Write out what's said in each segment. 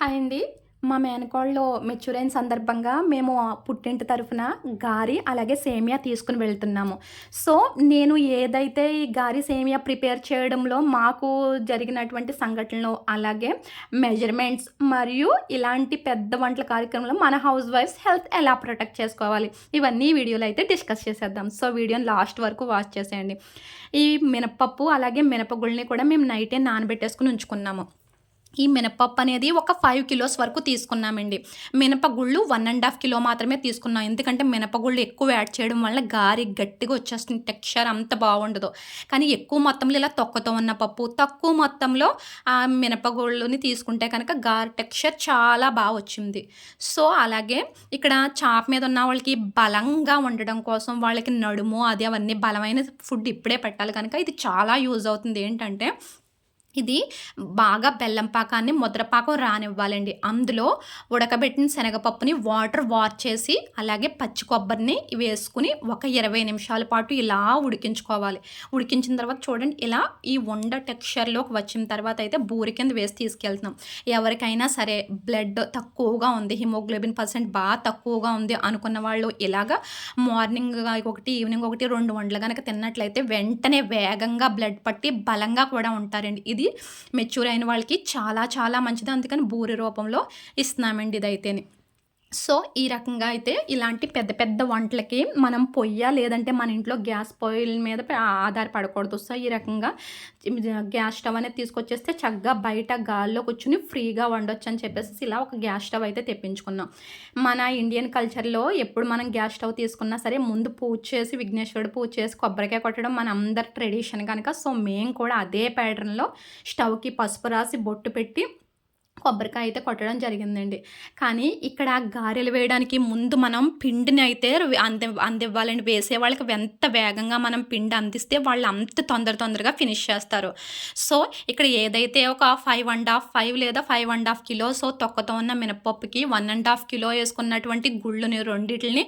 Hi అండి. మా మేనకోళ్ళు మెచ్యూరైన సందర్భంగా మేము పుట్టింటి తరఫున గారి అలాగే సేమియా తీసుకుని వెళ్తున్నాము. సో నేను ఏదైతే ఈ గారి సేమియా ప్రిపేర్ చేయడంలో మాకు జరిగినటువంటి సంఘటనలు అలాగే మెజర్మెంట్స్ మరియు ఇలాంటి పెద్ద వంటల కార్యక్రమంలో మన హౌస్ వైఫ్స్ హెల్త్ ఎలా ప్రొటెక్ట్ చేసుకోవాలి ఇవన్నీ వీడియోలో అయితే డిస్కస్ చేసేద్దాం. సో వీడియోని లాస్ట్ వరకు వాచ్ చేసేయండి. ఈ మినపప్పు అలాగే మినపగుళ్ళని కూడా మేము నైటే నానబెట్టేసుకుని ఉంచుకున్నాము. ఈ మినపప్పు అనేది ఒక ఫైవ్ కిలోస్ వరకు తీసుకున్నామండి. మినపగుళ్ళు వన్ అండ్ హాఫ్ కిలో మాత్రమే తీసుకున్నాం. ఎందుకంటే మినపగుళ్ళు ఎక్కువ యాడ్ చేయడం వల్ల గారి గట్టిగా వచ్చేస్తుంది. టెక్స్చర్ అంత బాగుండదు. కానీ ఎక్కువ మొత్తంలో ఇలా తొక్కతో ఉన్న పప్పు తక్కువ మొత్తంలో ఆ మినపగుళ్ళని తీసుకుంటే కనుక గారి టెక్స్చర్ చాలా బాగా వచ్చింది. సో అలాగే ఇక్కడ చాప్ మీద ఉన్న వాళ్ళకి బలంగా ఉండడం కోసం వాళ్ళకి నడుము అది అవన్నీ బలమైన ఫుడ్ ఇప్పుడే పెట్టాలి కనుక ఇది చాలా యూజ్ అవుతుంది. ఏంటంటే ఇది బాగా బెల్లం పాకాన్ని ముద్రపాకం రానివ్వాలండి. అందులో ఉడకబెట్టిన శనగపప్పుని వాటర్ వార్ చేసి అలాగే పచ్చి కొబ్బరిని వేసుకుని ఒక ఇరవై నిమిషాల పాటు ఇలా ఉడికించుకోవాలి. ఉడికించిన తర్వాత చూడండి ఇలా ఈ వండ టెక్స్చర్లోకి వచ్చిన తర్వాత అయితే బూరి కింద వేసి తీసుకెళ్తున్నాం. ఎవరికైనా సరే బ్లడ్ తక్కువగా ఉంది హిమోగ్లోబిన్ పర్సెంట్ బాగా తక్కువగా ఉంది అనుకున్న వాళ్ళు ఇలాగా మార్నింగ్ ఒకటి ఈవినింగ్ ఒకటి రెండు వంటలు కనుక తిన్నట్లయితే వెంటనే వేగంగా బ్లడ్ పట్టి బలంగా కూడా ఉంటారండి. ఇది మెచ్యూర్ అయిన వాళ్ళకి చాలా చాలా మంచిది. అందుకని బూరి రూపంలో ఇస్తున్నామండి ఇదైతేనే. సో ఈ రకంగా అయితే ఇలాంటి పెద్ద పెద్ద వంటలకి మనం పొయ్య లేదంటే మన ఇంట్లో గ్యాస్ పొయ్యిల మీద ఆధారపడకూడదు సో ఈ రకంగా గ్యాస్ స్టవ్ అనేది తీసుకొచ్చేస్తే చక్కగా బయట గాల్లో కూర్చుని ఫ్రీగా వండొచ్చు అని చెప్పేసి ఇలా ఒక గ్యాస్ స్టవ్ అయితే తెప్పించుకున్నాం. మన ఇండియన్ కల్చర్లో ఎప్పుడు మనం గ్యాస్ స్టవ్ తీసుకున్నా సరే ముందు పూజ చేసి విఘ్నేశ్వరుడు పూజ చేసి కొబ్బరికాయ కొట్టడం మన అందరి ట్రెడిషన్ కనుక. సో మేము కూడా అదే ప్యాటర్న్లో స్టవ్కి పసుపు రాసి బొట్టు పెట్టి కొబ్బరికాయ అయితే కొట్టడం జరిగిందండి. కానీ ఇక్కడ గారెలు వేయడానికి ముందు మనం పిండిని అయితే అంది అందివ్వాలండి. వేసే వాళ్ళకి ఎంత వేగంగా మనం పిండి అందిస్తే వాళ్ళు అంత తొందర తొందరగా ఫినిష్ చేస్తారు. సో ఇక్కడ ఏదైతే ఒక ఫైవ్ అండ్ హాఫ్ ఫైవ్ లేదా five and half kilo so తొక్కతో ఉన్న మినపప్పుకి వన్ అండ్ హాఫ్ కిలో వేసుకున్నటువంటి గుళ్ళుని రెండింటిని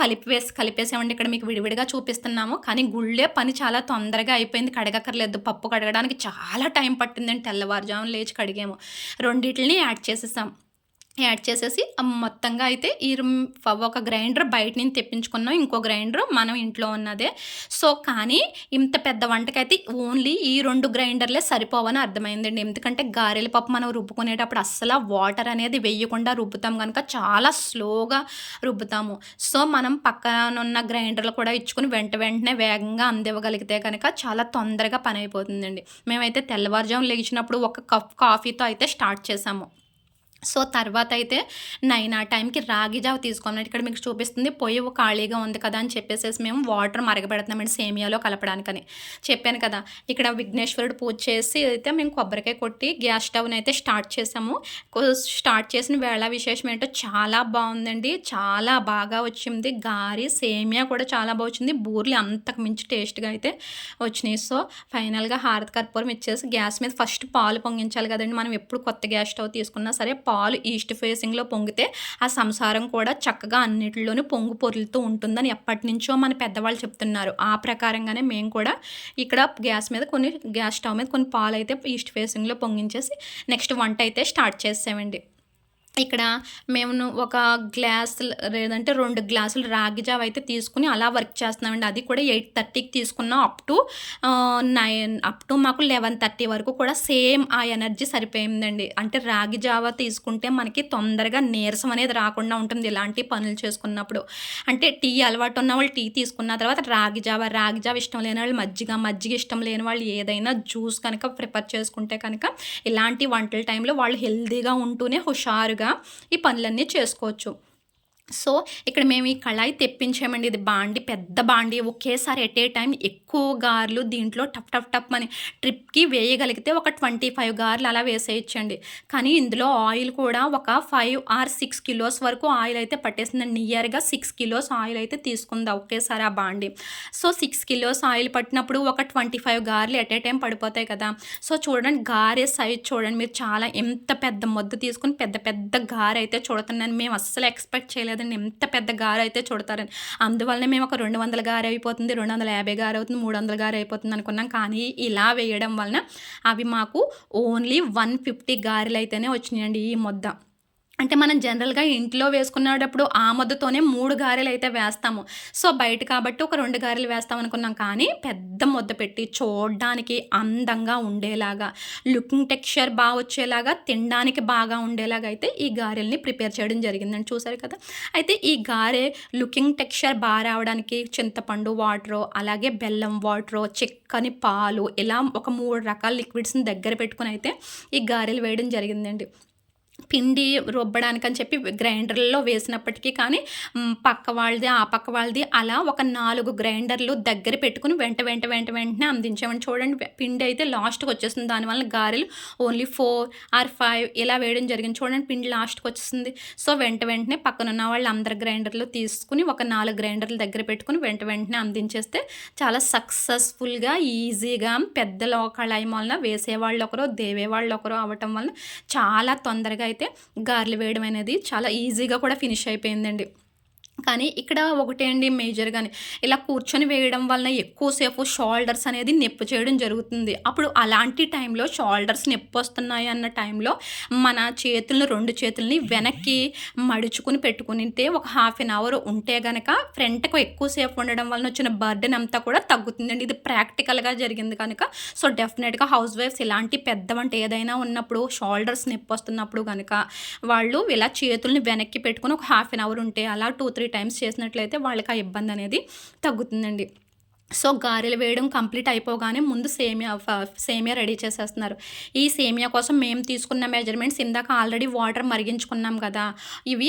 కలిపి వేసి కలిపేసామండి. ఇక్కడ మీకు విడివిడిగా చూపిస్తున్నాము. కానీ గుళ్ళే పని చాలా తొందరగా అయిపోయింది. కడగక్కర్లేదు. పప్పు కడగడానికి చాలా టైం పట్టిందండి. తెల్లవారుజామున లేచి కడిగాము. రెండింటి వీటిని యాడ్ చేసేసాం. యాడ్ చేసేసి మొత్తంగా అయితే ఈ ఒక గ్రైండర్ బయట నుంచి తెప్పించుకున్నాం. ఇంకో గ్రైండర్ మనం ఇంట్లో ఉన్నదే. సో కానీ ఇంత పెద్ద వంటకైతే ఓన్లీ ఈ రెండు గ్రైండర్లే సరిపోవని అర్థమైందండి. ఎందుకంటే గారెల పప్పు మనం రుబ్బుకునేటప్పుడు అస్సలు వాటర్ అనేది వేయకుండా రుబ్బుతాం కనుక చాలా స్లోగా రుబ్బుతాము. సో మనం పక్కన ఉన్న గ్రైండర్లు కూడా ఇచ్చుకుని వెంట వెంటనే వేగంగా అందివ్వగలిగితే కనుక చాలా తొందరగా పని అయిపోతుందండి. మేమైతే తెల్లవారుజాము లేచినప్పుడు ఒక కప్ కాఫీతో అయితే స్టార్ట్ చేసాము. సో తర్వాత అయితే నైన్ ఆ టైంకి రాగి జావ తీసుకున్నాం ఇక్కడ మీకు చూపిస్తుంది. పొయ్యి ఖాళీగా ఉంది కదా అని చెప్పేసి మేము వాటర్ మరగబెడుతున్నామండి సేమియాలో కలపడానికని. చెప్పాను కదా ఇక్కడ విఘ్నేశ్వరుడు పూజ చేసి అయితే మేము కొబ్బరికాయ కొట్టి గ్యాస్ స్టవ్ని అయితే స్టార్ట్ చేసాము. స్టార్ట్ చేసిన వేళ విశేషం ఏంటో చాలా బాగుందండి. చాలా బాగా వచ్చింది. గారి సేమియా కూడా చాలా బాగా వచ్చింది. బూర్లు అంతకు మించి టేస్ట్గా అయితే వచ్చినాయి. సో ఫైనల్గా హారతి కర్పూరం ఇచ్చేసి గ్యాస్ మీద ఫస్ట్ పాలు పొంగించాలి కదండి. మనం ఎప్పుడు కొత్త గ్యాస్ స్టవ్ తీసుకున్నా సరే పాలు ఈస్ట్ ఫేసింగ్లో పొంగితే ఆ సంసారం కూడా చక్కగా అన్నిటిలోనూ పొంగు పొరులుతూ ఉంటుందని ఎప్పటి నుంచో మన పెద్దవాళ్ళు చెప్తున్నారు. ఆ ప్రకారంగానే మేము కూడా ఇక్కడ గ్యాస్ మీద కొన్ని గ్యాస్ స్టవ్ మీద కొన్ని పాలు అయితే ఈస్ట్ ఫేసింగ్లో పొంగించేసి నెక్స్ట్ వంట అయితే స్టార్ట్ చేసామండి ఇక్కడ మేము ఒక గ్లాస్ లేదంటే రెండు గ్లాసులు రాగి జావ అయితే తీసుకుని అలా వర్క్ చేస్తున్నామండి. అది కూడా ఎయిట్ థర్టీకి తీసుకున్నాం. Up to nine up to మాకు లెవెన్ థర్టీ వరకు కూడా సేమ్ ఆ ఎనర్జీ సరిపోయిందండి. అంటే రాగి జావ తీసుకుంటే మనకి తొందరగా నీరసం అనేది రాకుండా ఉంటుంది ఇలాంటి పనులు చేసుకున్నప్పుడు. అంటే టీ అలవాటు ఉన్న వాళ్ళు టీ తీసుకున్న తర్వాత రాగి జావ రాగి జావ ఇష్టం లేని వాళ్ళు మజ్జిగ మజ్జిగ ఇష్టం లేని వాళ్ళు ఏదైనా జ్యూస్ కనుక ప్రిపేర్ చేసుకుంటే కనుక ఇలాంటి వంటల టైంలో వాళ్ళు హెల్తీగా ఉంటూనే హుషారుగా ఈ పనులన్నీ చేసుకోవచ్చు. సో ఇక్కడ మేము ఈ కళాయి తెప్పించామండి. ఇది బాండి పెద్ద బాండి. ఒకేసారి ఎట్ ఏ టైం ఎక్కువ గార్లు దీంట్లో టప్ టప్ టప్ అని ట్రిప్కి వేయగలిగితే ఒక ట్వంటీ ఫైవ్ గార్లు అలా వేసేయచ్చండి. కానీ ఇందులో ఆయిల్ కూడా ఒక ఫైవ్ ఆర్ సిక్స్ కిలోస్ వరకు ఆయిల్ అయితే పట్టేసిందండి నియర్గా సిక్స్ కిలోస్ ఆయిల్ అయితే తీసుకుంది ఒకేసారి ఆ బాండి. సో సిక్స్ కిలోస్ ఆయిల్ పట్టినప్పుడు ఒక ట్వంటీ ఫైవ్ గార్లు ఎట్ ఏ టైం పడిపోతాయి కదా. సో చూడండి గారే సైజ్ చూడండి. మీరు చాలా ఎంత పెద్ద మొద్దు తీసుకుని పెద్ద పెద్ద గారె అయితే చూడుతున్నాను మేము అస్సలు ఎక్స్పెక్ట్ చేయలేదు. కదండి ఎంత పెద్ద గారు అయితే చుడతారని. అందువల్లనే మేము ఒక రెండు వందల గారు అయిపోతుంది రెండు వందల యాభై గారు అవుతుంది మూడు వందల గారు అయిపోతుంది అనుకున్నాం. కానీ ఇలా వేయడం వలన అవి మాకు ఓన్లీ వన్ ఫిఫ్టీ గారెలు అయితేనే వచ్చినాయండి ఈ ముద్ద. అంటే మనం జనరల్గా ఇంట్లో వేసుకునేటప్పుడు ఆ మూడు గారెలు అయితే వేస్తాము. సో బయట కాబట్టి ఒక రెండు గారెలు వేస్తాం అనుకున్నాం కానీ పెద్ద ముద్ద పెట్టి చూడడానికి అందంగా ఉండేలాగా లుకింగ్ టెక్స్చర్ బాగా వచ్చేలాగా తినడానికి బాగా ఉండేలాగా అయితే ఈ గారెల్ని ప్రిపేర్ చేయడం జరిగిందని చూసారు కదా? అయితే ఈ గారె లుకింగ్ టెక్స్చర్ బాగా రావడానికి చింతపండు వాటరు అలాగే బెల్లం వాటరు చిక్కని పాలు ఇలా ఒక మూడు రకాల లిక్విడ్స్ని దగ్గర పెట్టుకుని అయితే ఈ గారెలు వేయడం జరిగిందండి. పిండి రుబ్బడానికి అని చెప్పి గ్రైండర్లో వేసినప్పటికీ కానీ పక్క వాళ్ళది ఆ పక్క వాళ్ళది అలా ఒక నాలుగు గ్రైండర్లు దగ్గర పెట్టుకుని వెంట వెంట వెంట వెంటనే అందించామని చూడండి పిండి అయితే లాస్ట్కి వచ్చేస్తుంది దానివల్ల గారెలు ఓన్లీ ఫోర్ ఆర్ ఫైవ్ ఇలా వేయడం జరిగింది. చూడండి పిండి లాస్ట్కి వచ్చేస్తుంది సో వెంట వెంటనే పక్కన ఉన్న వాళ్ళు అందరు గ్రైండర్లు తీసుకుని ఒక నాలుగు గ్రైండర్లు దగ్గర పెట్టుకుని వెంట వెంటనే అందించేస్తే చాలా సక్సెస్ఫుల్గా ఈజీగా పెద్ద కళాయి వలన వేసేవాళ్ళు ఒకరు దేవేవాళ్ళు ఒకరు అవ్వటం వలన చాలా తొందరగా అయితే గారెలు వేయడం అనేది చాలా ఈజీగా కూడా ఫినిష్ అయిపోయిందండి. కానీ ఇక్కడ ఒకటే అండి మేజర్గానే ఇలా కూర్చొని వేయడం వలన ఎక్కువసేపు షోల్డర్స్ అనేది నొప్పి చేయడం జరుగుతుంది. అప్పుడు అలాంటి టైంలో షోల్డర్స్ నొప్పి వస్తున్నాయి అన్న టైంలో మన చేతులను రెండు చేతుల్ని వెనక్కి మడుచుకుని పెట్టుకునితే ఒక హాఫ్ అన్ అవర్ ఉంటే గనక ఫ్రంట్కు ఎక్కువసేపు ఉండడం వలన వచ్చిన బర్డెన్ అంతా కూడా తగ్గుతుందండి. ఇది ప్రాక్టికల్గా జరిగింది కనుక. సో డెఫినెట్గా హౌస్ వైఫ్స్ ఇలాంటి పెద్దవంటి ఏదైనా ఉన్నప్పుడు షోల్డర్స్ నొప్పి వస్తున్నప్పుడు కనుక వాళ్ళు ఇలా చేతుల్ని వెనక్కి పెట్టుకుని ఒక హాఫ్ అన్ అవర్ ఉంటే అలా టూ త్రీ టైమ్స్ చేసినట్లయితే వాళ్ళకి ఆ ఇబ్బంది అనేది తగ్గుతుందండి. సో గారెలు వేయడం కంప్లీట్ అయిపోగానే ముందు సేమియా సేమియా రెడీ చేసేస్తున్నారు. ఈ సేమియా కోసం మేము తీసుకున్న మెజర్మెంట్స్ ఇందాక ఆల్రెడీ వాటర్ మరిగించుకున్నాం కదా. ఇవి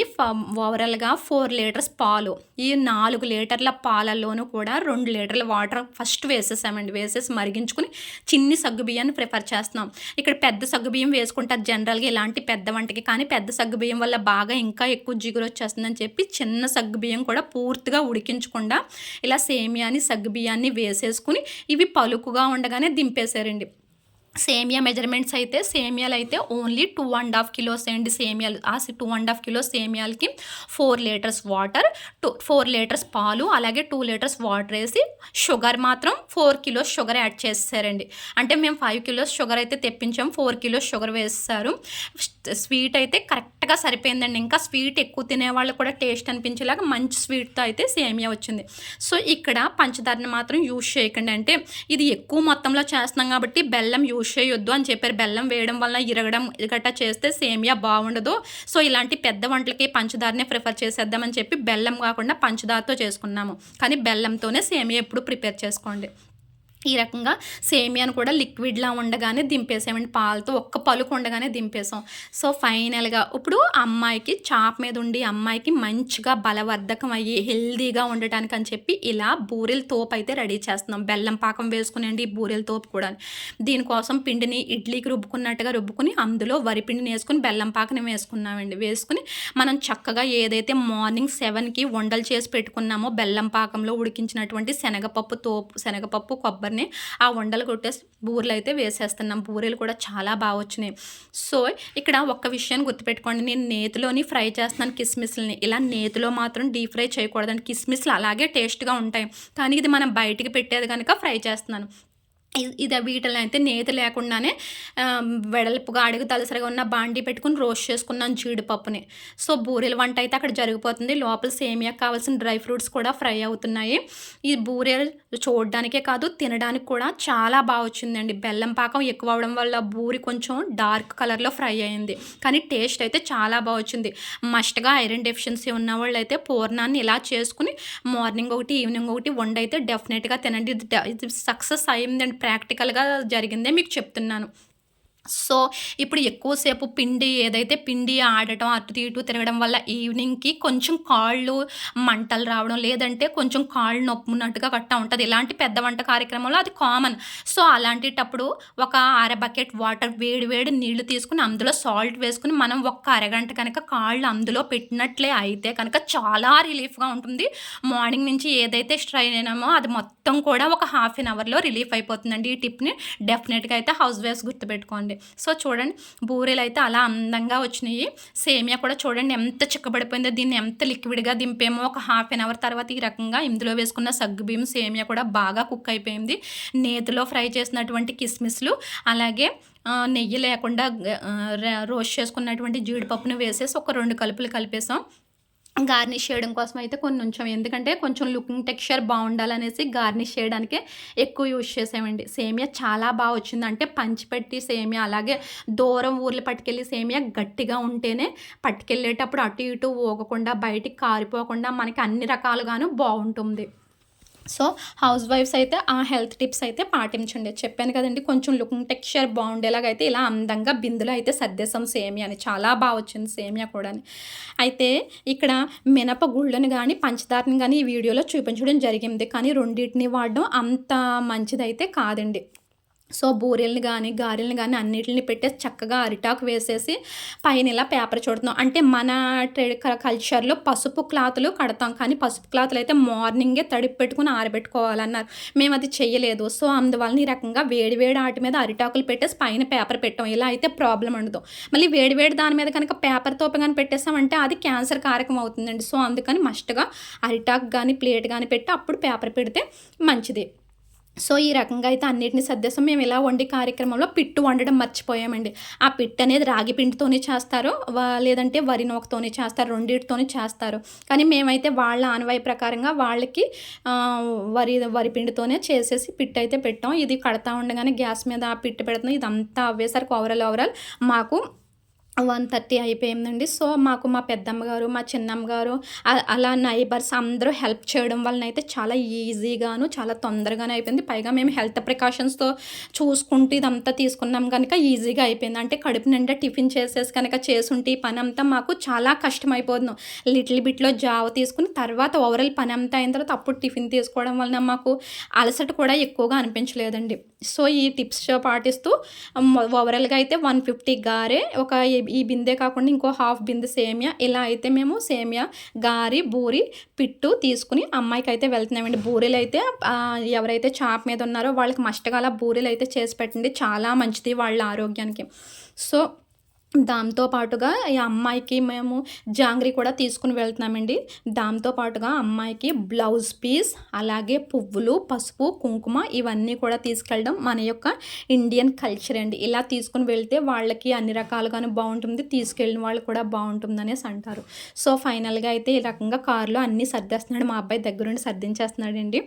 ఓవరాల్గా ఫోర్ లీటర్స్ పాలు. ఈ నాలుగు లీటర్ల పాలల్లోనూ కూడా రెండు లీటర్ల వాటర్ ఫస్ట్ వేసేసామండి. వేసేసి మరిగించుకుని చిన్ని సగ్గుబియ్యాన్ని ప్రిఫర్ చేస్తున్నాం. ఇక్కడ పెద్ద సగ్గుబియ్యం వేసుకుంటారు జనరల్గా ఇలాంటి పెద్ద వంటకి కానీ పెద్ద సగ్గుబియ్యం వల్ల బాగా ఇంకా ఎక్కువ జిగురు వచ్చేస్తుందని చెప్పి చిన్న సగ్గుబియ్యం కూడా పూర్తిగా ఉడికించకుండా ఇలా సేమియాని సగ్గుబియ్యాన్ని అన్నీ వేసేసుకుని ఇవి పలుకుగా ఉండగానే దింపేశారండి. సేమియా మెజర్మెంట్స్ అయితే సేమియాలు అయితే only two and half kilos అండి సేమియాలు. ఆ two and half kilo సేమియాలకి four litres water two four litres పాలు అలాగే టూ లీటర్స్ వాటర్ వేసి షుగర్ మాత్రం ఫోర్ కిలోస్ షుగర్ యాడ్ చేస్తారండి. అంటే మేము ఫైవ్ కిలోస్ షుగర్ అయితే తెప్పించాం ఫోర్ కిలోస్ షుగర్ వేస్తారు. స్వీట్ అయితే కరెక్ట్గా సరిపోయిందండి. ఇంకా స్వీట్ ఎక్కువ తినేవాళ్ళు కూడా టేస్ట్ అనిపించేలాగా మంచి స్వీట్తో అయితే సేమియా వచ్చింది. సో ఇక్కడ పంచదారని మాత్రం యూజ్ చేయకండి. అంటే ఇది ఎక్కువ మొత్తంలో చేస్తున్నాం కాబట్టి బెల్లం యూజ్ పుష్ చేయొద్దు అని చెప్పారు. బెల్లం వేయడం వల్ల ఇరగడం గట్టా చేస్తే సేమియా బాగుండదు. సో ఇలాంటి పెద్ద వంటలకి పంచదారనే ప్రిఫర్ చేసేద్దామని చెప్పి బెల్లం కాకుండా పంచదారతో చేసుకున్నాము. కానీ బెల్లంతోనే సేమియా ఎప్పుడు ప్రిపేర్ చేసుకోండి. ఈ రకంగా సేమియాను కూడా లిక్విడ్లా ఉండగానే దింపేసామండి పాలతో ఒక్క పలుకు ఉండగానే దింపేసాం. సో ఫైనల్గా ఇప్పుడు అమ్మాయికి చాప్ మీద ఉండి అమ్మాయికి మంచిగా బలవర్ధకం అయ్యి హెల్దీగా ఉండటానికి అని చెప్పి ఇలా బూరెల తోపు అయితే రెడీ చేస్తున్నాం. బెల్లం పాకం వేసుకునేండి బూరెల తోపు కూడా. దీనికోసం పిండిని ఇడ్లీకి రుబ్బుకున్నట్టుగా రుబ్బుకుని అందులో వరిపిండిని వేసుకుని బెల్లం పాకని వేసుకున్నామండి. వేసుకుని మనం చక్కగా ఏదైతే మార్నింగ్ సెవెన్కి వండలు చేసి పెట్టుకున్నామో బెల్లం పాకంలో ఉడికించినటువంటి శనగపప్పు తోపు శనగపప్పు కొబ్బరి వాటర్ని ఆ వండలు కొట్టేసి బూరెలు అయితే వేసేస్తున్నాం. బూరెలు కూడా చాలా బాగా వచ్చినాయి. సో ఇక్కడ ఒక్క విషయాన్ని గుర్తుపెట్టుకోండి. నేను నేతిలోని ఫ్రై చేస్తున్నాను కిస్మిస్లని. ఇలా నేతిలో మాత్రం డీప్ ఫ్రై చేయకూడదండి. కిస్మిస్లు అలాగే టేస్ట్గా ఉంటాయి. కానీ ఇది మనం బయటికి పెట్టేది కనుక ఫ్రై చేస్తున్నాను. ఇది వీటిని అయితే నేత లేకుండానే వెడల్పుగా అడుగు తలసరిగా ఉన్న బాండీ పెట్టుకుని రోస్ట్ చేసుకున్నాను జీడిపప్పుని. సో బూరెల వంట అయితే అక్కడ జరిగిపోతుంది. లోపల సేమియా కావాల్సిన డ్రై ఫ్రూట్స్ కూడా ఫ్రై అవుతున్నాయి. ఈ బూరెలు చూడడానికే కాదు తినడానికి కూడా చాలా బాగా వచ్చిందండి. బెల్లం పాకం ఎక్కువ అవడం వల్ల బూరి కొంచెం డార్క్ కలర్లో ఫ్రై అయింది. కానీ టేస్ట్ అయితే చాలా బాగా వచ్చింది. మస్ట్గా ఐరన్ డెఫిషియన్సీ ఉన్న వాళ్ళు అయితే పూర్ణాన్ని ఇలా చేసుకుని మార్నింగ్ ఒకటి ఈవినింగ్ ఒకటి వండైతే డెఫినెట్గా తినండి. ఇది సక్సెస్ అయిందండి. ప్రాక్టికల్గా జరిగిందే మీకు చెప్తున్నాను. సో ఇప్పుడు ఎక్కువసేపు పిండి ఏదైతే పిండి ఆడటం అటు ఇటు తిరగడం వల్ల ఈవినింగ్కి కొంచెం కాళ్ళు మంటలు రావడం లేదంటే కొంచెం కాళ్ళు నొప్పున్నట్టుగా కట్టా ఉంటుంది. ఇలాంటి పెద్ద వంట కార్యక్రమంలో అది కామన్. సో అలాంటిటప్పుడు ఒక అర బకెట్ వాటర్ వేడి వేడి నీళ్ళు తీసుకుని అందులో సాల్ట్ వేసుకుని మనం ఒక్క అరగంట కనుక కాళ్ళు అందులో పెట్టినట్లే అయితే కనుక చాలా రిలీఫ్గా ఉంటుంది. మార్నింగ్ నుంచి ఏదైతే స్ట్రైన్ అయినామో అది మొత్తం కూడా ఒక హాఫ్ అన్ అవర్లో రిలీఫ్ అయిపోతుందండి ఈ టిప్ని. డెఫినెట్గా అయితే హౌస్ వైఫ్స్ గుర్తుపెట్టుకోండి. అయిపోయిందండి సో చూడండి బూరెలు అయితే అలా అందంగా వచ్చినాయి. సేమియా కూడా చూడండి ఎంత చిక్కబడిపోయిందో దీన్ని ఎంత లిక్విడ్గా దింపేమో ఒక హాఫ్ అన్ అవర్ తర్వాత ఈ రకంగా ఇందులో వేసుకున్న సగ్గుబియ్యం సేమియా కూడా బాగా కుక్ అయిపోయింది. నేతిలో ఫ్రై చేసినటువంటి కిస్మిస్లు అలాగే నెయ్యి లేకుండా రోస్ట్ చేసుకున్నటువంటి జీడిపప్పును వేసేసి ఒక రెండు కలుపులు కలిపేసాం. గార్నిష్ చేయడం కోసం అయితే కొన్ని ఉంచాం. ఎందుకంటే కొంచెం లుకింగ్ టెక్స్చర్ బాగుండాలనేసి గార్నిష్ చేయడానికే ఎక్కువ యూజ్ చేసామండి. సేమియా చాలా బాగా వచ్చింది. అంటే పంచిపెట్టి సేమియా అలాగే దూరం ఊర్లు పట్టుకెళ్ళి సేమియా గట్టిగా ఉంటేనే పట్టుకెళ్ళేటప్పుడు అటు ఇటు ఊగకుండా బయటికి కారిపోకుండా మనకి అన్ని రకాలుగాను బాగుంటుంది. సో హౌస్ వైఫ్స్ అయితే ఆ హెల్త్ టిప్స్ అయితే పాటించండి. చెప్పాను కదండి కొంచెం లుకింగ్ టెక్స్చర్ బాగుండేలాగా అయితే ఇలా అందంగా బిందులో అయితే సర్దేశం సేమియా అని. చాలా బాగా వచ్చింది సేమియా కూడా అయితే ఇక్కడ మినప గుళ్ళను కానీ పంచదారని కానీ ఈ వీడియోలో చూపించడం జరిగింది. కానీ రెండింటిని వాడడం అంత మంచిదైతే కాదండి. సో బూరెల్ని కానీ గారెల్ని కానీ అన్నిటిని పెట్టేసి చక్కగా అరిటాకు వేసేసి పైన ఇలా పేపర్ చూడుతున్నాం. అంటే మన ట్రెడ్ కల్చర్లో పసుపు క్లాతులు కడతాం. కానీ పసుపు క్లాతులు అయితే మార్నింగే తడిపి పెట్టుకుని ఆరబెట్టుకోవాలన్నారు. మేము అది చేయలేదు సో అందువలన ఈ రకంగా వేడివేడి ఆటి మీద అరిటాకులు పెట్టేసి పైన పేపర్ పెట్టాం. ఇలా అయితే ప్రాబ్లం ఉండదు. మళ్ళీ వేడివేడి దాని మీద కనుక పేపర్ తోప కానీ పెట్టేసామంటే అది క్యాన్సర్ కారకం అవుతుందండి. సో అందుకని మస్ట్గా అరిటాకు కానీ ప్లేట్ కానీ పెట్టి అప్పుడు పేపర్ పెడితే మంచిది. సో ఈ రకంగా అయితే అన్నిటిని సర్దేశం మేము ఇలా వండి కార్యక్రమంలో పిట్టు వండడం మర్చిపోయామండి. ఆ పిట్టు అనేది రాగి పిండితోనే చేస్తారు లేదంటే వరి నోకతోనే చేస్తారు రెండింటితోనే చేస్తారు. కానీ మేమైతే వాళ్ళ ఆనవాయి ప్రకారంగా వాళ్ళకి వరి వరి పిండితోనే చేసేసి పిట్టు అయితే పెట్టాం. ఇది కడతా ఉండగానే గ్యాస్ మీద ఆ పిట్టు పెడుతున్నాం. ఇదంతా అవ్వేసరికి ఓవరాల్ ఓవరాల్ మాకు వన్ థర్టీ అయిపోయిందండి. సో మాకు మా పెద్దమ్మ గారు మా చిన్నమ్మ గారు అలా నైబర్స్ అందరూ హెల్ప్ చేయడం వలన అయితే చాలా ఈజీగాను చాలా తొందరగానే అయిపోయింది. పైగా మేము హెల్త్ ప్రికాషన్స్తో చూసుకుంటూ ఇదంతా తీసుకున్నాం కనుక ఈజీగా అయిపోయింది. అంటే కడుపు నిండా టిఫిన్ చేసేసి కనుక చేసుంటే ఈ పని అంతా మాకు చాలా కష్టం అయిపోతుంది లిటిల్ బిట్లో జావ తీసుకుని తర్వాత ఓవరాల్ పని అంతా అయిన తర్వాత అప్పుడు టిఫిన్ తీసుకోవడం వలన మాకు అలసట కూడా ఎక్కువగా అనిపించలేదండి. సో ఈ టిప్స్ పాటిస్తూ ఓవరాల్గా అయితే వన్ ఫిఫ్టీ గారే ఒక ఈ బిందె కాకుండా ఇంకో హాఫ్ బిందె సేమియా. ఇలా అయితే మేము సేమియా గారి బూరి పిట్టు తీసుకుని అమ్మాయికి అయితే వెళ్తున్నామండి. బూరెలు అయితే ఎవరైతే చాప్ మీద ఉన్నారో వాళ్ళకి మస్టగాల బూరెలు అయితే చేసి పెట్టండి. చాలా మంచిది వాళ్ళ ఆరోగ్యానికి. సో దాంతో పాటుగా ఈ అమ్మాయికి మేము జాంగ్రీ కూడా తీసుకుని వెళ్తున్నామండి. దాంతో పాటుగా అమ్మాయికి బ్లౌజ్ పీస్ అలాగే పువ్వులు పసుపు కుంకుమ ఇవన్నీ కూడా తీసుకెళ్ళడం మన యొక్క ఇండియన్ కల్చర్ అండి. ఇలా తీసుకుని వెళ్తే వాళ్ళకి అన్ని రకాలుగానే బాగుంటుంది తీసుకెళ్ళిన వాళ్ళు కూడా బాగుంటుంది అనేసి అంటారు. సో ఫైనల్గా అయితే ఈ రకంగా కారులో అన్నీ సర్దేస్తున్నాడు. మా అబ్బాయి దగ్గరుండి సర్దించేస్తున్నాడండి.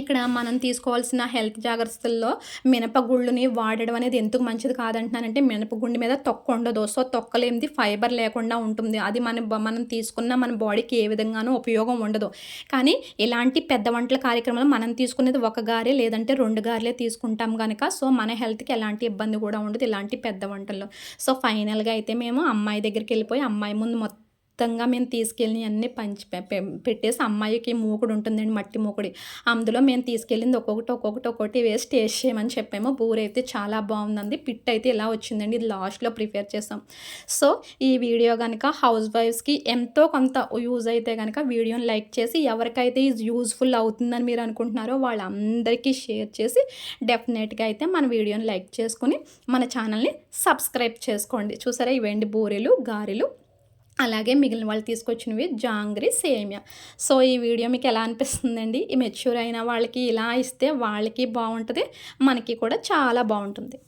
ఇక్కడ మనం తీసుకోవాల్సిన హెల్త్ జాగ్రత్తల్లో మినపగుళ్ళుని వాడడం అనేది ఎందుకు మంచిది కాదంటున్నానంటే మినపగుండి మీద తొక్క ఉండదు. సో తొక్కలేమిది ఫైబర్ లేకుండా ఉంటుంది. అది మన మనం తీసుకున్న మన బాడీకి ఏ విధంగానూ ఉపయోగం ఉండదు. కానీ ఇలాంటి పెద్ద వంటల కార్యక్రమంలో మనం తీసుకునేది ఒక గారే లేదంటే రెండు గారెలే తీసుకుంటాం కనుక సో మన హెల్త్కి ఎలాంటి ఇబ్బంది కూడా ఉండదు ఇలాంటి పెద్ద వంటల్లో. సో ఫైనల్గా అయితే మేము అమ్మాయి దగ్గరికి వెళ్ళిపోయి అమ్మాయి ముందు మొత్తం మొత్తంగా మేము తీసుకెళ్ళి అన్నీ పంచి పెట్టేసి అమ్మాయికి మూకుడు ఉంటుందండి మట్టి మూకుడి. అందులో మేము తీసుకెళ్ళింది ఒక్కొక్కటి ఒక్కొక్కటి ఒక్కొక్కటి వేసి టేస్ట్ చేయమని చెప్పాము. బూర అయితే చాలా బాగుందండి. పిట్ అయితే ఇలా వచ్చిందండి. ఇది లాస్ట్లో ప్రిపేర్ చేస్తాం సో ఈ వీడియో కనుక హౌస్ వైఫ్స్కి ఎంతో కొంత యూజ్ అయితే కనుక వీడియోని లైక్ చేసి ఎవరికైతే ఇది యూజ్ఫుల్ అవుతుందని మీరు అనుకుంటున్నారో వాళ్ళందరికీ షేర్ చేసి డెఫినెట్గా అయితే మన వీడియోని లైక్ చేసుకుని మన ఛానల్ని సబ్స్క్రైబ్ చేసుకోండి. చూసారా? ఇవేంటి బూరెలు గారెలు? అలాగే మిగిలిన వాళ్ళు తీసుకొచ్చినవి జాంగ్రీ సేమియా. సో ఈ వీడియో మీకు ఎలా అనిపిస్తుందండి? ఈ మెచ్యూర్ అయిన వాళ్ళకి ఇలా ఇస్తే వాళ్ళకి బాగుంటుంది మనకి కూడా చాలా బాగుంటుంది.